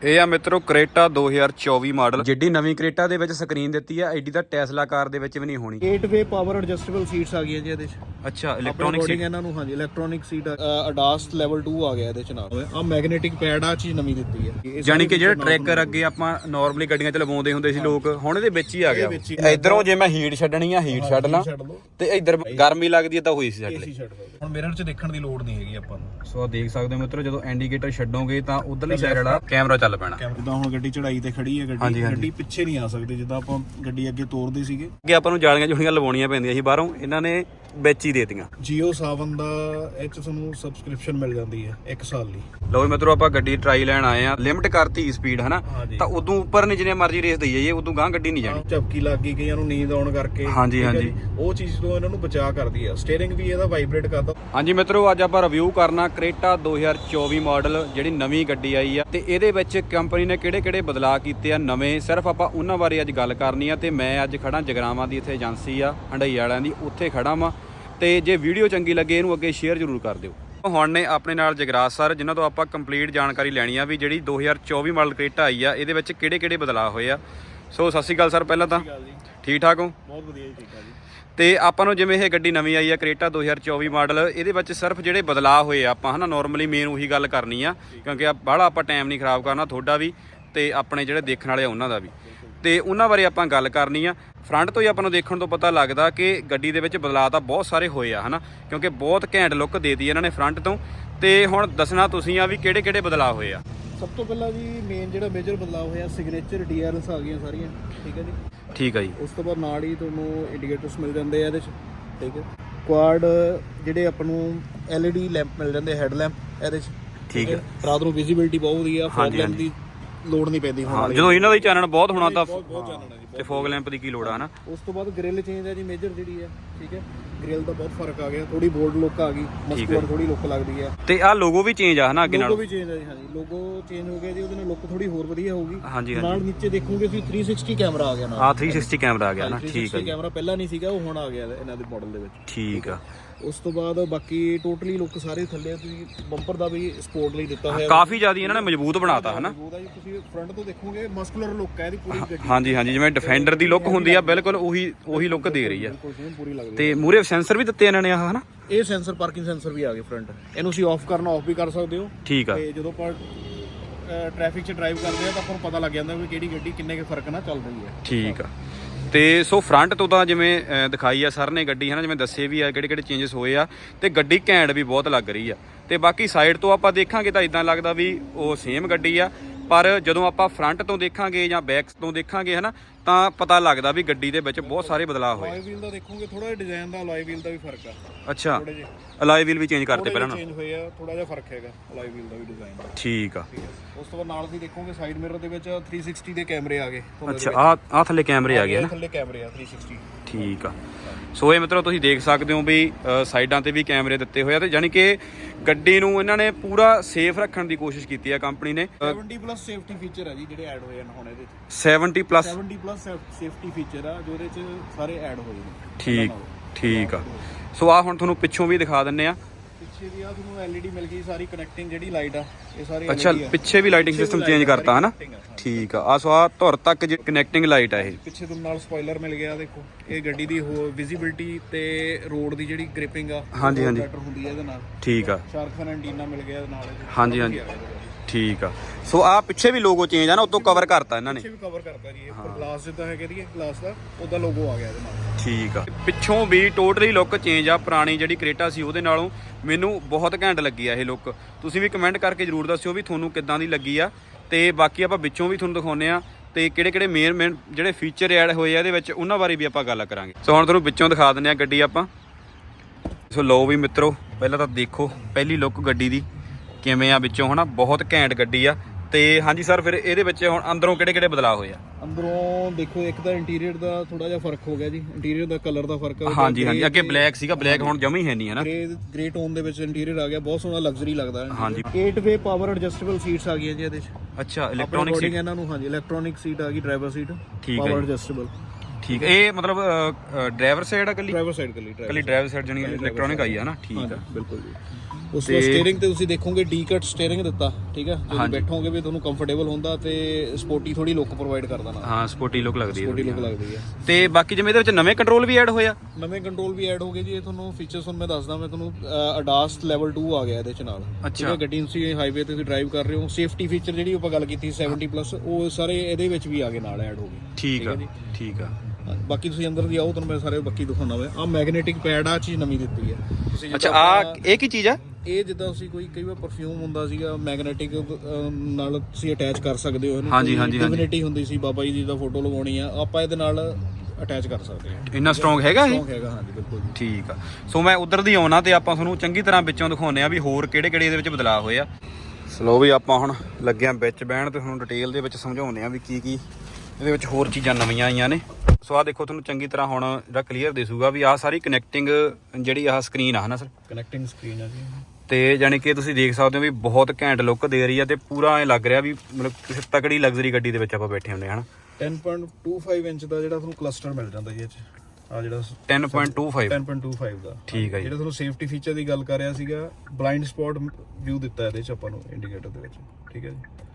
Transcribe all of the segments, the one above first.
ਇਹ ਆ ਮਿੱਤਰੋ ਕ੍ਰੇਟਾ 2024 ਮਾਡਲ। ਜਿੱਡੀ ਨਵੀਂ ਕ੍ਰੇਟਾ ਦੇ ਵਿੱਚ ਸਕਰੀਨ ਦਿੱਤੀ ਆ ਐਡੀ ਤਾਂ ਟੈਸਲਾ ਕਾਰ ਦੇ ਵਿੱਚ ਵੀ ਨਹੀਂ ਹੋਣੀ। 8 ਵੇ ਪਾਵਰ ਐਡਜਸਟੇਬਲ ਸੀਟਸ ਆ ਗਈਆਂ ਜੀ ਇਹਦੇ ਚ। ਅੱਛਾ ਇਲੈਕਟ੍ਰੋਨਿਕ ਸੀਟ ਇਹਨਾਂ ਨੂੰ ਹਾਂਜੀ ਇਲੈਕਟ੍ਰੋਨਿਕ ਸੀਟ ਅਡਾਸ ਲੈਵਲ 2 ਆ ਗਿਆ ਇਹਦੇ ਚ ਨਾਲ। ਆ ਮੈਗਨੇਟਿਕ ਪੈਡ ਆ ਚੀਜ਼ ਨਵੀਂ ਦਿੱਤੀ ਹੈ ਜਾਨੀ ਕਿ ਜਿਹੜਾ ਟਰੈਕਰ ਅੱਗੇ ਆਪਾਂ ਨਾਰਮਲੀ ਗੱਡੀਆਂ ਚ ਲਵਾਉਂਦੇ ਹੁੰਦੇ ਸੀ ਲੋਕ ਹੁਣ ਇਹਦੇ ਵਿੱਚ ਹੀ ਆ ਗਿਆ। ਇਧਰੋਂ ਜੇ ਮੈਂ ਹੀਟ ਛੱਡਣੀ ਆ ਹੀਟ ਛੱਡ ਲਾਂ। ਛੱਡ ਲਓ। ਤੇ ਇਧਰ ਗਰਮੀ ਲੱਗਦੀ ਹੈ ਤਾਂ ਹੋਈ ਸੀ ਛੱਡ ਦੋ ਹੁਣ ਮਿਰਰ 'ਚ ਦੇਖਣ ਦੀ ਲੋੜ ਨਹੀਂ ਹੈਗੀ ਆਪਾਂ ਨੂੰ। ਸੋ ਦੇਖ ਸਕਦੇ ਹੋ ਮਿੱਤਰੋ ਜਦੋਂ ਇੰਡੀਕੇਟਰ ਛੱਡੋਗੇ ਤਾਂ ਉਧਰਲੀ ਸਾਈਡ ਵਾਲਾ ਕੈਮਰਾ ਚੱਲ ਪੈਣਾ। ਜਿੱਦਾਂ ਹੁਣ ਗੱਡੀ ਚੜਾਈ ਤੇ ਖੜੀ ਹੈ ਗੱਡੀ। ਗੱਡੀ ਪਿੱਛੇ ਨਹੀਂ ਆ ਸਕਦੀ ਜਿੱਦਾਂ ਆਪਾਂ ਗੱਡੀ ਅੱਗੇ ਤੋਰਦੇ ਸੀਗੇ। ਅੱਗੇ ਆਪਾਂ ਨੂੰ ਜਾਲੀਆਂ ਜੁਲੀਆਂ ਲਵਾਉਣੀਆਂ ਪੈਂਦੀਆਂ ਸੀ ਬਾਹਰੋਂ ਇਹਨਾਂ ਨੇ ਵਿੱਚ ਹੀ ਦੇਤੀਆਂ। ਜੀਓ ਸਾਵਨ ਦਾ ਇਹ 'ਚ ਤੁਹਾਨੂੰ ਸਬਸਕ੍ਰਿਪਸ਼ਨ ਮਿਲ ਜਾਂਦੀ ਹੈ 1 ਸਾਲ ਲਈ। ਲਓ ਵੀ ਮਿੱਤਰੋ ਆਪਾਂ ਗੱਡੀ ਟਰਾਈ ਲੈਣ ਆਏ ਆ ਲਿਮਟ ਕਰਤੀ ਸਪੀਡ ਹਨਾ। ਤਾਂ ਉਦੋਂ ਉੱਪਰ ਨਹੀਂ ਜਿੰਨੇ ਮਰਜ਼ੀ ਰੇਸ ਦਈ ਜਾਈਏ ਉਦੋਂ ਗਾਂ ਗੱਡੀ ਨਹੀਂ ਜਾਣੀ। ਝਪਕੀ ਲੱਗ ਗਈ ਕਈਆਂ ਨੂੰ ਨੀਂਦ ਆਉਣ ਕਰਕੇ। ਹਾਂਜੀ, ਹਾਂਜੀ। ਉਹ ਚੀਜ਼ ਤੋਂ ਇਹਨਾਂ ਨੂੰ ਬਚਾ ਕਰਦੀ ਆ ਸਟੀਅਰਿੰਗ ਵੀ ਇਹਦਾ ਵਾਈਬ੍ਰੇਟ ਕਰਦਾ। ਹਾਂਜੀ ਮਿੱਤਰੋ ਅੱਜ ਆਪਾਂ ਰਿਵਿਊ ਕਰਨਾ ਕ੍ਰੇਟਾ 2024 ਮਾਡਲ ਜਿਹੜੀ ਨਵੀਂ ਗੱਡੀ ਆਈ ਆ। ਤੇ ਇਹਦੇ ਵਿੱਚ ਕੰਪਨੀ ਨੇ ਕਿਹੜੇ-ਕਿਹੜੇ ਬਦਲਾਅ ਕੀਤੇ ਆ ਨਵੇਂ? ਸਿਰਫ ਆਪਾਂ ਉਹਨਾਂ ਬਾਰੇ ਅੱਜ ਗੱਲ ਕਰਨੀ ਆ ਤੇ ਮੈਂ ਅੱਜ ਖੜਾ ਜਗਰਾਵਾਂ ਦੀ ਇੱਥੇ ਏਜੰਸੀ ਆ ਹੰਡਈ ਵਾਲਿਆਂ ਦੀ ਉੱਥੇ ਖੜਾ ਵਾਂ। ਤੇ ਜੇ ਵੀਡੀਓ ਚੰਗੀ ਲੱਗੇ ਇਹਨੂੰ ਅੱਗੇ ਸ਼ੇਅਰ ਜ਼ਰੂਰ ਕਰ ਦਿਓ। ਹੁਣ ਨੇ ਆਪਣੇ ਨਾਲ ਜਗਰਾਜ ਸਰ ਜਿਨ੍ਹਾਂ ਤੋਂ ਆਪਾਂ ਕੰਪਲੀਟ ਜਾਣਕਾਰੀ ਲੈਣੀ ਆ ਵੀ ਜਿਹੜੀ 2024 ਮਾਡਲ ਕ੍ਰੇਟਾ ਆਈ ਆ ਇਹਦੇ ਵਿੱਚ ਕਿਹੜੇ-ਕਿਹੜੇ ਬਦਲਾਅ ਹੋਏ ਆ। ਸੋ ਸਤਿ ਸ਼੍ਰੀ ਅਕਾਲ ਸਰ ਪਹਿਲਾਂ ਤਾਂ। ਠੀਕ ਠਾਕ ਹੋ? ਬਹੁਤ ਵਧੀਆ ਜੀ ਠੀਕ ਆ ਜੀ। ਤੇ ਆਪਾਂ ਨੂੰ ਜਿਵੇਂ ਇਹ ਗੱਡੀ ਨਵੀਂ ਆਈ ਆ ਕ੍ਰੇਟਾ 2024 ਮਾਡਲ, ਇਹਦੇ ਵਿੱਚ ਸਿਰਫ ਜਿਹੜੇ ਬਦਲਾਅ ਹੋਏ ਆ ਆਪਾਂ, ਹਨਾ ਨਾਰਮਲੀ ਮੇਨ ਉਹੀ ਗੱਲ ਕਰਨੀ ਆ, ਕਿਉਂਕਿ ਬਾਹਲਾ ਆਪਾਂ ਟਾਈਮ ਨਹੀਂ ਖਰਾਬ ਕਰਨਾ ਤੁਹਾਡਾ ਵੀ ਤੇ ਆਪਣੇ ਜਿਹੜੇ ਦੇਖਣ ਵਾਲੇ ਆ ਉਹਨਾਂ ਦਾ ਵੀ। ਤੇ ਉਹਨਾਂ ਬਾਰੇ ਆਪਾਂ ਗੱਲ ਕਰਨੀ ਆ। ਫਰੰਟ ਤੋਂ ਹੀ ਆਪਾਂ ਨੂੰ ਦੇਖਣ ਤੋਂ ਪਤਾ ਲੱਗਦਾ ਕਿ ਗੱਡੀ ਦੇ ਵਿੱਚ ਬਦਲਾਅ ਤਾਂ ਬਹੁਤ ਸਾਰੇ ਹੋਏ ਆ, ਹਨਾ, ਕਿਉਂਕਿ ਬਹੁਤ ਘੈਂਟ ਲੁੱਕ ਦੇਤੀ ਇਹਨਾਂ ਨੇ ਫਰੰਟ ਤੋਂ। ਤੇ ਹੁਣ ਦੱਸਣਾ ਤੁਸੀਂ ਆ ਵੀ ਕਿਹੜੇ ਕਿਹੜੇ ਬਦਲਾਅ ਹੋਏ ਆ? ਸਭ ਤੋਂ ਪਹਿਲਾਂ ਜੀ ਮੇਨ ਜਿਹੜਾ ਮੇਜਰ ਬਦਲਾਅ ਹੋਇਆ ਸਿਗਨੇਚਰ ਡੀਆਰਐਸ ਆ ਗਈਆਂ ਸਾਰੀਆਂ ਠੀਕ ਹੈ ਜੀ? ਠੀਕ ਆ ਜੀ। ਉਸ ਤੋਂ ਬਾਅਦ ਨਾਲ ਹੀ ਤੁਹਾਨੂੰ ਇੰਡੀਕੇਟਰਸ ਮਿਲ ਜਾਂਦੇ ਆ ਇਹਦੇ ਚ ਠੀਕ ਹੈ? ਕੁਆਡ ਜਿਹੜੇ ਆਪਾਂ ਨੂੰ LED ਲੈਂਪ ਮਿਲ ਜਾਂਦੇ ਹੈਡ ਲੈਂਪ ਇਹਦੇ ਚ ਠੀਕ ਹੈ? ਰਾਤ ਨੂੰ ਵਿਜ਼ਿਬਿਲਟੀ ਬਹੁਤ ਵਧੀਆ ਫੋਗ ਲੈਂਪ ਦੀ ਲੋੜ ਨਹੀਂ ਪੈਂਦੀ ਹੁਣ ਹਾਂ ਜਦੋਂ ਇਹਨਾਂ ਦਾ ਹੀ ਚਾਨਣ ਬਹੁਤ ਹੋਣਾ ਤਾਂ ਤੇ ਫੋਗ ਲੈਂਪ ਦੀ ਕੀ ਲੋੜ ਆ ਹਨਾ? ਉਸ ਤੋਂ ਬਾਅਦ ਗ੍ਰਿਲ ਚੇਂਜ ਹੈ ਜੀ ਮੇਜਰ ਜਿਹੜੀ ਹੈ ਠੀਕ ਹੈ? ਗ੍ਰਿਲ ਦਾ ਬਹੁਤ ਫ਼ਰਕ ਆ ਗਿਆ ਥੋੜੀ ਬੋਲਡ ਲੁੱਕ ਆ ਗਈ ਮਸਕੂਲਰ ਥੋੜੀ ਲੁੱਕ ਲੱਗਦੀ ਹੈ। ਤੇ ਆਹ ਲੋਗੋ ਵੀ ਚੇਂਜ ਆ ਹਨਾ ਅੱਗੇ ਲੋਗੋ ਨਾਲ? ਵੀ ਚੇਂਜ ਹੈ ਜੀ ਹਾਂਜੀ। ਲੋਗੋ ਚੇਂਜ ਹੋ ਗਿਆ ਜੀ ਉਹਦੇ ਨਾਲ ਲੁੱਕ ਥੋੜੀ ਹੋਰ ਵਧੀਆ ਹੋਊਗੀ। ਹਾਂਜੀ ਹਾਂਜੀ। ਨਾਲ ਨੀਚੇ ਦੇਖੋਗੇ ਤੁਸੀਂ 360 ਕੈਮਰਾ ਆ ਗਿਆ ਨਾਲ। ਆ 360 ਕੈਮਰਾ ਆ ਗਿਆ ਨਾ ਠੀਕ ਆ 360 ਜੀ। ਕੈਮਰਾ ਪਹਿਲਾਂ ਨਹੀਂ ਸੀਗਾ ਉਹ ਹੁਣ ਆ ਗਿਆ ਇਹਨਾਂ ਦੇ ਮਾਡਲ ਦੇ ਵਿੱਚ। ਠੀਕ ਆ। ਉਸ ਤੋਂ ਬਾਅਦ ਬਾਕੀ ਟੋਟਲੀ ਲੁੱਕ ਸਾਰੇ ਥੱਲੇ ਤੁਸੀਂ ਬੰਪਰ ਦਾ ਵੀ ਸਪੋਰਟ ਲਈ ਦਿੱਤਾ ਹੋਇਆ। ਕਾਫੀ ਜ਼ਿਆਦਾ ਇਹਨਾਂ ਨੇ ਮਜ਼ਬੂਤ ਬਣਾਤਾ ਹਨਾ? ਉਹਦਾ ਜੀ ਤੁਸੀਂ ਫਰੰਟ ਤੋਂ ਦੇਖੋਗੇ ਮਸਕੂਲਰ ਲੁੱਕ ਹੈ ਇਹਦੀ ਪੂਰੀ ਗੱਡੀ। ਹਾਂਜੀ ਹਾਂਜੀ ਜਿਵੇਂ ਡਿਫੈਂਡਰ ਦੀ ਲੁੱਕ ਹੁੰਦੀ ਆ ਬਿਲਕੁਲ ਉਹੀ ਉਹੀ ਲੁੱਕ ਦੇ ਰਹੀ ਆ। ਪੂਰੀ ਤੇ ਮੂਰੇ ਸੈਂਸਰ ਵੀ ਦਿੱਤੇ ਇਹਨਾਂ ਨੇ ਆਹ ਹਨਾ? ਇਹ ਸੈਂਸਰ ਪਾਰਕਿੰਗ ਸੈਂਸਰ ਵੀ ਆ ਗਏ ਫਰੰਟ ਇਹਨੂੰ ਤੁਸੀਂ ਆਫ ਕਰਨਾ ਆਫ ਵੀ ਕਰ ਸਕਦੇ ਹੋ। ਠੀਕ ਆ। ਤੇ ਜਦੋਂ ਆਪਾਂ ਟ੍ਰੈਫਿਕ 'ਚ ਡਰਾਈਵ ਕਰਦੇ ਆ ਤਾਂ ਆਪਾਂ ਨੂੰ ਪਤਾ ਲੱਗ ਜਾਂਦਾ ਵੀ ਕਿਹੜੀ ਗੱਡੀ ਕਿੰਨੇ ਕੇ ਫ਼ਰਕ ਨਾਲ ਚੱਲ ਰਹੀ ਹੈ। ਠੀਕ ਆ। ਤੇ ਸੋ ਫਰੰਟ ਤੋਂ ਤਾਂ ਜਿਵੇਂ ਦਿਖਾਈ ਆ ਸਰ ਨੇ ਗੱਡੀ ਹੈ ਨਾ ਜਿਵੇਂ ਦੱਸੇ ਵੀ ਆ ਕਿਹੜੇ ਕਿਹੜੇ ਚੇਂਜਸ ਹੋਏ ਆ, ਤੇ ਗੱਡੀ ਘੈਂਟ ਵੀ ਬਹੁਤ ਲੱਗ ਰਹੀ ਆ। ਤੇ ਬਾਕੀ ਸਾਈਡ ਤੋਂ ਆਪਾਂ ਦੇਖਾਂਗੇ ਤਾਂ ਇਦਾਂ ਲੱਗਦਾ ਵੀ ਉਹ ਸੇਮ ਗੱਡੀ ਆ, ਪਰ ਜਦੋਂ ਆਪਾਂ ਫਰੰਟ ਤੋਂ ਦੇਖਾਂਗੇ ਜਾਂ ਬੈਕ ਤੋਂ ਦੇਖਾਂਗੇ, ਹਨਾ ਤਾਂ ਪਤਾ ਲੱਗਦਾ ਵੀ ਗੱਡੀ ਦੇ ਵਿੱਚ ਬਹੁਤ ਸਾਰੇ ਬਦਲਾਅ ਹੋਏ। ਅਲੋਏ ਵੀਲ ਦਾ ਦੇਖੋਗੇ ਥੋੜਾ ਜਿਹਾ ਡਿਜ਼ਾਈਨ ਦਾ ਅਲੋਏ ਵੀਲ ਦਾ ਵੀ ਫ਼ਰਕ ਆ। ਅੱਛਾ। ਥੋੜੇ ਜਿਹੇ। ਅਲਾਈ ਵੀਲ ਵੀ ਚੇਂਜ ਕਰਤੇ ਪਹਿਲਾਂ ਨਾ। ਚੇਂਜ ਹੋਏ ਆ ਥੋੜਾ ਜਿਹਾ ਫ਼ਰਕ ਹੈਗਾ ਅਲੋਏ ਵੀਲ ਦਾ ਵੀ ਡਿਜ਼ਾਈਨ ਦਾ। ਠੀਕ ਆ। ਠੀਕ ਹੈ ਉਸ ਤੋਂ ਬਾਅਦ ਨਾਲ ਤੁਸੀਂ ਦੇਖੋਗੇ ਸਾਈਡ ਮਿਰਰ ਦੇ ਵਿੱਚ 360 ਦੇ ਕੈਮਰੇ ਆ ਗਏ ਤੁਹਾਨੂੰ ਅੱਛਾ ਆ ਆ ਥੱਲੇ ਕੈਮਰੇ ਆ ਗਏ ਨਾ? ਥੱਲੇ ਕੈਮਰੇ ਆ 360 ਠੀਕ ਆ। ਸੋ ਇਹ ਮਤਲਬ ਤੁਸੀਂ ਦੇਖ ਸਕਦੇ ਹੋ ਵੀ ਅ, ਸਾਈਡਾਂ ਤੇ ਵੀ ਕੈਮਰੇ ਦਿੱਤੇ ਹੋਏ ਆ ਤੇ ਯਾਨੀ ਕਿ ਗੱਡੀ ਨੂੰ ਇਹਨਾਂ ਨੇ ਪੂਰਾ ਸੇਫ ਰੱਖਣ ਦੀ ਕੋਸ਼ਿਸ਼ ਕੀਤੀ ਆ ਕੰਪਨੀ ਨੇ। ਅ, 70 ਪਲੱਸ ਸੇਫਟੀ ਫੀਚਰ ਆ ਜੀ ਜਿਹੜੇ ਐਡ ਹੋਏ ਹਨ ਹੁਣ ਇਹਦੇ ਵਿੱਚ 70 ਪਲੱਸ 70 ਪਲੱਸ ਸੇਫਟੀ ਫੀਚਰ ਆ ਜੋ ਇਹਦੇ ਚ ਸਾਰੇ ਐਡ ਹੋਏ ਨੇ ਠੀਕ ਠੀਕ ਆ। ਸੋ ਆ ਹੁਣ ਤੁਹਾਨੂੰ ਪਿੱਛੋਂ ਵੀ ਦਿਖਾ ਦਿੰਨੇ ਆ। ਪਿੱਛੇ ਵੀ ਆ ਤੁਹਾਨੂੰ LED ਮਿਲ ਗਈ ਸਾਰੀ ਕਨੈਕਟਿੰਗ ਜਿਹੜੀ ਲਾਈਟ ਆ ਇਹ ਸਾਰੀ ਅੱਛਾ ਆ। ਪਿੱਛੇ ਵੀ ਲਾਈਟਿੰਗ ਸਿਸਟਮ ਚੇਂਜ ਕਰਤਾ ਹਨਾ? ਠੀਕ ਆ। ਆ ਸੋ ਆ ਧੁਰ ਤੱਕ ਜੇ ਕਨੈਕਟਿੰਗ ਲਾਈਟ ਆ ਇਹ। ਪਿੱਛੇ ਤੁਹਾਨੂੰ ਨਾਲ ਸਪੋਇਲਰ ਮਿਲ ਗਿਆ ਦੇਖੋ। ਇਹ ਗੱਡੀ ਦੀ ਹੋਰ ਵਿਜ਼ਿਬਿਲਟੀ ਤੇ ਰੋਡ ਦੀ ਜਿਹੜੀ ਗ੍ਰਿਪਿੰਗ ਆ ਹਾਂਜੀ, ਹਾਂਜੀ। ਬੈਟਰ ਹੁੰਦੀ ਹੈ ਇਹਦੇ ਨਾਲ। ਠੀਕ ਆ। ਸ਼ਾਰਕ ਫਨ ਐਂਟੀਨਾ ਮਿਲ ਗਿਆ ਇਹਦੇ ਨਾਲ। ਹਾਂਜੀ ਹਾਂਜੀ। ਠੀਕ ਆ। ਸੋ ਆ ਪਿੱਛੇ ਵੀ ਲੋਗੋ ਚੇਂਜ ਆ ਨਾ ਉਤੋਂ ਕਵਰ ਕਰਤਾ ਇਹਨਾਂ ਨੇ। ਪਿੱਛੇ ਵੀ ਕਵਰ ਕਰਤਾ ਜੀ ਇਹ ਗਲਾਸ ਜਿੱਦਾਂ ਹੈਗਾ ਦੀ ਗਲਾਸ ਦਾ ਉਹਦਾ ਲੋਗੋ ਆ ਗਿਆ ਇਹਦੇ ਨਾਲ। ਠੀਕ ਆ। ਪਿੱਛੋਂ ਵੀ ਟੋਟਲੀ ਲੁੱਕ ਚੇਂਜ ਆ ਪੁਰਾਣੀ ਜਿਹੜੀ ਕ੍ਰੇਟਾ ਸੀ ਉਹਦੇ ਨਾਲੋਂ ਮੈਨੂੰ ਬਹੁਤ ਘੈਂਟ ਲੱਗੀ ਆ ਇਹ ਲੁੱਕ ਤੁਸੀਂ ਵੀ ਕਮੈਂਟ ਕਰਕੇ ਜਰੂਰ ਦੱਸਿਓ ਵੀ ਤੁਹਾਨੂੰ ਕਿੱਦਾਂ ਦੀ ਲੱਗੀ ਆ ਤੇ ਬਾਕੀ ਆਪਾਂ ਵਿੱਚੋਂ ਵੀ ਤੁਹਾਨੂੰ ਦਿਖਾਉਨੇ ਆ ਤੇ ਕਿਹੜੇ ਕਿਹੜੇ ਮੇਨ ਮੇਨ ਜਿਹੜੇ ਫੀਚਰ ਐਡ ਹੋਏ ਆ ਇਹਦੇ ਵਿੱਚ ਉਹਨਾਂ ਬਾਰੇ ਵੀ ਆਪਾਂ ਗੱਲ ਕਰਾਂਗੇ। ਸੋ ਹੁਣ ਤੁਹਾਨੂੰ ਵਿੱਚੋਂ ਦਿਖਾ ਦਿੰਨੇ ਆ ਗੱਡੀ ਆਪਾਂ। ਸੋ ਲਓ ਵੀ ਮਿੱਤਰੋ ਪਹਿਲਾਂ ਤਾਂ ਦੇਖੋ ਪਹਿਲੀ ਲੁੱਕ ਗੱਡੀ ਦੀ। ਕਿਵੇਂ ਆ ਵਿੱਚੋਂ ਹਨਾ? ਬਹੁਤ ਘੈਂਟ ਗੱਡੀ ਆ। ਤੇ ਹਾਂਜੀ ਸਰ ਫਿਰ ਇਹਦੇ ਵਿੱਚ ਹੁਣ ਅੰਦਰੋਂ ਕਿਹੜੇ ਕਿਹੜੇ ਬਦਲਾਅ ਹੋਏ ਆ? ਅੰਦਰੋਂ ਦੇਖੋ ਇੱਕ ਤਾਂ ਇੰਟੀਰੀਅਰ ਦਾ ਥੋੜਾ ਜਿਹਾ ਫ਼ਰਕ ਹੋ ਗਿਆ ਜੀ। ਇੰਟੀਰੀਅਰ ਦਾ ਕਲਰ ਦਾ ਫ਼ਰਕ ਆ। ਹਾਂਜੀ ਹਾਂਜੀ। ਅੱਗੇ ਬਲੈਕ ਸੀਗਾ ਬਲੈਕ ਹੁਣ ਜਮਾ ਹੀ ਹੈ ਨਹੀਂ ਹਨਾ? ਗ੍ਰੇ ਗ੍ਰੇ ਟੋਨ ਦੇ ਵਿੱਚ ਇੰਟੀਰੀਅਰ ਆ ਗਿਆ। ਬਹੁਤ ਸੋਹਣਾ ਲਗਜ਼ਰੀ ਲੱਗਦਾ ਹੈ। ਹਾਂਜੀ। 8 ਵੇ ਪਾਵਰ ਐਡਜਸਟੇਬਲ ਸੀਟਸ ਆ ਗਈਆਂ ਜੀ ਇਹਦੇ ਚ। ਅੱਛਾ ਇਲੈਕਟ੍ਰੋਨਿਕ ਸੀਟ ਇਹਨਾਂ ਨੂੰ ਹਾਂਜੀ ਇਲੈਕਟ੍ਰੋਨਿਕ ਸੀਟ ਆ ਗਈ ਡਰਾਈਵਰ ਸੀਟ ਹੈ ਪਾਵਰ। ਐਡਜਸਟੇਬਲ ਠੀਕ ਹੈ। ਇਹ ਮਤਲਬ ਡਰਾਈਵਰ ਸਾਈਡ ਆ ਕੱਲੀ? ਡਰਾਈਵਰ ਸਾਈਡ ਕੱਲੀ ਕੱਲੀ ਡਰਾਈਵਰ ਸਾਈਡ ਜਣੀ ਇਲੈਕਟ੍ਰੋਨਿਕ ਆਈ ਆ ਨਾ ਠੀਕ ਆ। ਬਿਲਕੁਲ ਜੀ। ਉਸ ਤੋਂ ਸਟੀਅਰਿੰਗ ਤੇ ਤੁਸੀਂ ਦੇਖੋਗੇ ਡੀ ਕਟ ਸਟੀਅਰਿੰਗ ਦਿੱਤਾ ਠੀਕ ਹੈ? ਜਦੋਂ ਬੈਠੋਗੇ ਵੀ ਤੁਹਾਨੂੰ ਕੰਫਰਟੇਬਲ ਹੁੰਦਾ ਤੇ ਸਪੋਰਟੀ ਥੋੜੀ ਲੁੱਕ ਪ੍ਰੋਵਾਈਡ ਕਰਦਾ ਨਾਲ। ਹਾਂ ਸਪੋਰਟੀ ਲੁੱਕ ਲੱਗਦੀ ਹੈ ਸਪੋਰਟੀ ਲੁੱਕ ਲੱਗਦੀ ਹੈ। ਤੇ ਬਾਕੀ ਜਿਵੇਂ ਇਹਦੇ ਵਿੱਚ ਨਵੇਂ ਕੰਟਰੋਲ ਵੀ ਐਡ ਹੋਏ ਆ? ਨਵੇਂ ਕੰਟਰੋਲ ਵੀ ਐਡ ਹੋ ਗਏ ਜੀ ਇਹ ਤੁਹਾਨੂੰ ਫੀਚਰਸ ਹੁਣ ਮੈਂ ਦੱਸਦਾ ਮੈਂ ਤੁਹਾਨੂੰ ਅਡਾਸ ਲੈਵਲ 2 ਆ ਗਿਆ ਇਹਦੇ ਚ ਨਾਲ ਹੈ? ਗੱਡੀ ਨੂੰ ਤੁਸੀਂ ਹਾਈਵੇ ਤੇ ਤੁਸੀਂ ਡਰਾਈਵ ਕਰ ਰਹੇ ਹੋ ਸੇਫਟੀ ਫੀਚਰ ਜਿਹੜੀ ਆਪਾਂ ਗੱਲ ਕੀਤੀ 70 ਪਲੱਸ ਉਹ ਸਾਰੇ ਇਹਦੇ ਵਿੱਚ ਵੀ ਆ ਗਏ ਨਾਲ ਐਡ ਹੋ ਗਏ ਠੀਕ ਆ ਠੀਕ ਆ। ਬਾਕੀ ਤੁਸੀਂ ਅੰਦਰ ਦੀ ਆਓ ਤੁਹਾਨੂੰ ਮੈਂ ਸਾਰੇ ਬਾਕੀ ਦਿਖਾਉਣਾ ਵਾ। ਆ ਮੈਗਨੇਟਿਕ ਪੈਡ ਆ ਚੀਜ਼ ਨਵੀਂ ਦਿੱਤੀ ਹੈ। ਅੱਛਾ ਆ ਇਹ ਕੀ ਚੀਜ਼ ਆ? ਇਹ ਜਿੱਦਾਂ ਤੁਸੀਂ ਕੋਈ ਕਈ ਵਾਰ ਪਰਫਿਊਮ ਹੁੰਦਾ ਸੀਗਾ ਮੈਗਨੇਟਿਕ ਨਾਲ ਤੁਸੀਂ ਅਟੈਚ ਕਰ ਸਕਦੇ ਹੋ ਇਹਨੂੰ। ਹਾਂਜੀ, ਹਾਂਜੀ, ਹਾਂਜੀ। ਹੁੰਦੀ ਸੀ ਬਾਬਾ ਜੀ ਦੀ ਦਾ ਫੋਟੋ ਲਗਾਉਣੀ ਆ ਆਪਾਂ ਇਹਦੇ ਨਾਲ ਅਟੈਚ ਕਰ ਸਕਦੇ ਹਾਂ। ਇੰਨਾ ਸਟਰੋਂਗ ਹੈਗਾ ਇਹ? ਸ਼ੌਂਕ ਹੈਗਾ ਹਾਂਜੀ ਬਿਲਕੁਲ ਜੀ। ਠੀਕ ਆ। ਸੋ ਮੈਂ ਉਧਰ ਦੀ ਆਉਣਾ ਤੇ ਆਪਾਂ ਤੁਹਾਨੂੰ ਚੰਗੀ ਤਰ੍ਹਾਂ ਵਿੱਚੋਂ ਦਿਖਾਉਂਦੇ ਆ ਵੀ ਹੋਰ ਕਿਹੜੇ ਕਿਹੜੇ ਇਹਦੇ ਵਿੱਚ ਬਦਲਾਅ ਹੋਏ ਆ। ਸਲੋ ਵੀ ਆਪਾਂ ਹੁਣ ਲੱਗੇ ਆ ਵਿੱਚ ਬਹਿਣ ਤੇ ਤੁਹਾਨੂੰ ਡਿਟੇਲ ਦੇ ਵਿੱਚ ਸਮਝਾਉਂਦੇ ਆ ਵੀ ਕੀ ਕੀ ਇਹਦੇ ਵਿੱਚ ਹੋਰ ਚੀਜ਼ਾਂ ਨਵੀਆਂ ਆਈਆਂ ਨੇ। ਸੋ ਆ ਦੇਖੋ ਤੁਹਾਨੂੰ ਚੰਗੀ ਤਰ੍ਹਾਂ ਹੁਣ ਜਿਹੜਾ ਕਲੀਅਰ ਦਿਸੂਗਾ ਵੀ ਆਹ ਸਾਰੀ ਕਨੈਕਟਿੰਗ ਜਿਹੜੀ ਆਹ ਸਕਰੀਨ ਆ ਹਨਾ ਸਰ ਕਨੈਕਟਿੰਗ ਸਕਰੀਨ ਆ ਜੀ। ਤੇ ਜਾਣੀ ਕਿ ਤੁਸੀਂ ਦੇਖ ਸਕਦੇ ਹੋ ਵੀ ਬਹੁਤ ਘੈਂਟ ਲੁੱਕ ਦੇ ਰਹੀ ਆ ਤੇ ਪੂਰਾ ਐ ਲੱਗ ਰਿਹਾ ਵੀ ਮਤਲਬ ਕਿਸੇ ਤਕੜੀ ਲਗਜ਼ਰੀ ਗੱਡੀ ਦੇ ਵਿੱਚ ਆਪਾਂ ਬੈਠੇ ਹੁੰਦੇ ਹਨਾ? 10.25 ਇੰਚ ਦਾ ਜਿਹੜਾ ਤੁਹਾਨੂੰ ਕਲਸਟਰ ਮਿਲ ਜਾਂਦਾ ਜੀ ਇਹ ਚ। ਆ ਜਿਹੜਾ 10.25 10.25 ਦਾ। ਠੀਕ ਹੈ ਜੀ। ਜਿਹੜਾ ਤੁਹਾਨੂੰ ਸੇਫਟੀ ਫੀਚਰ ਦੀ ਗੱਲ ਕਰ ਰਿਹਾ ਸੀਗਾ ਬਲਾਈਂਡ ਸਪੌਟ ਵਿਊ ਦਿੱਤਾ ਇਹਦੇ ਚ ਆਪਾਂ ਨੂੰ ਇੰਡੀਕੇਟਰ ਦੇ ਵਿੱਚ। ਠੀਕ ਹੈ ਜੀ।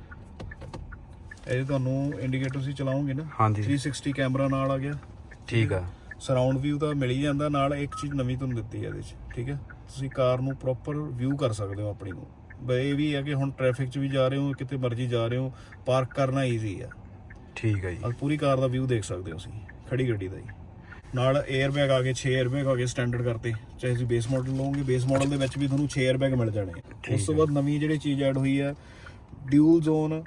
ਇਹ ਤੁਹਾਨੂੰ ਇੰਡੀਕੇਟਰ ਸੀ ਚਲਾਉਂਗੇ ਨਾ? ਹਾਂਜੀ। 360 ਕੈਮਰਾ ਨਾਲ ਆ ਗਿਆ। ਠੀਕ ਆ। ਸਰਾਊਂਡ ਵੀਊ ਤਾਂ ਮਿਲ ਜਾਂਦਾ ਨਾਲ ਇੱਕ ਚੀਜ਼ ਨਵੀਂ ਤੁਹਾਨੂੰ ਦਿੱਤੀ ਹੈ ਇਹਦੇ 'ਚ ਠੀਕ ਹੈ ਤੁਸੀਂ ਕਾਰ ਨੂੰ ਪ੍ਰੋਪਰ ਵਿਊ ਕਰ ਸਕਦੇ ਹੋ ਆਪਣੀ ਨੂੰ। ਬਈ ਇਹ ਵੀ ਹੈ ਕਿ ਹੁਣ ਟ੍ਰੈਫਿਕ 'ਚ ਵੀ ਜਾ ਰਹੇ ਹੋ ਕਿਤੇ ਮਰਜ਼ੀ ਜਾ ਰਹੇ ਹੋ ਪਾਰਕ ਕਰਨਾ ਈਜ਼ੀ ਆ। ਠੀਕ ਹੈ ਜੀ। ਔਰ ਪੂਰੀ ਕਾਰ ਦਾ ਵਿਊ ਦੇਖ ਸਕਦੇ ਹੋ ਤੁਸੀਂ ਖੜੀ ਗੱਡੀ ਦਾ ਜੀ। ਨਾਲ 에ਅਰ ਆ ਗਏ 6 에ਅਰ ਆ ਗਏ ਸਟੈਂਡਰਡ ਕਰਤੇ ਚਾਹੇ ਤੁਸੀਂ ਬੇਸ ਮਾਡਲ ਲਓਗੇ ਬੇਸ ਮਾਡਲ ਦੇ ਵਿੱਚ ਵੀ ਤੁਹਾਨੂੰ 6 에ਅਰ ਮਿਲ ਜਾਣੇ ਉਸ ਤੋਂ ਬਾਅਦ ਨਵੀਂ ਜਿਹੜੀ ਚੀਜ਼ ਐਡ ਹੋਈ ਹੈ ਡਿਊਲ ਜ਼ੋਨ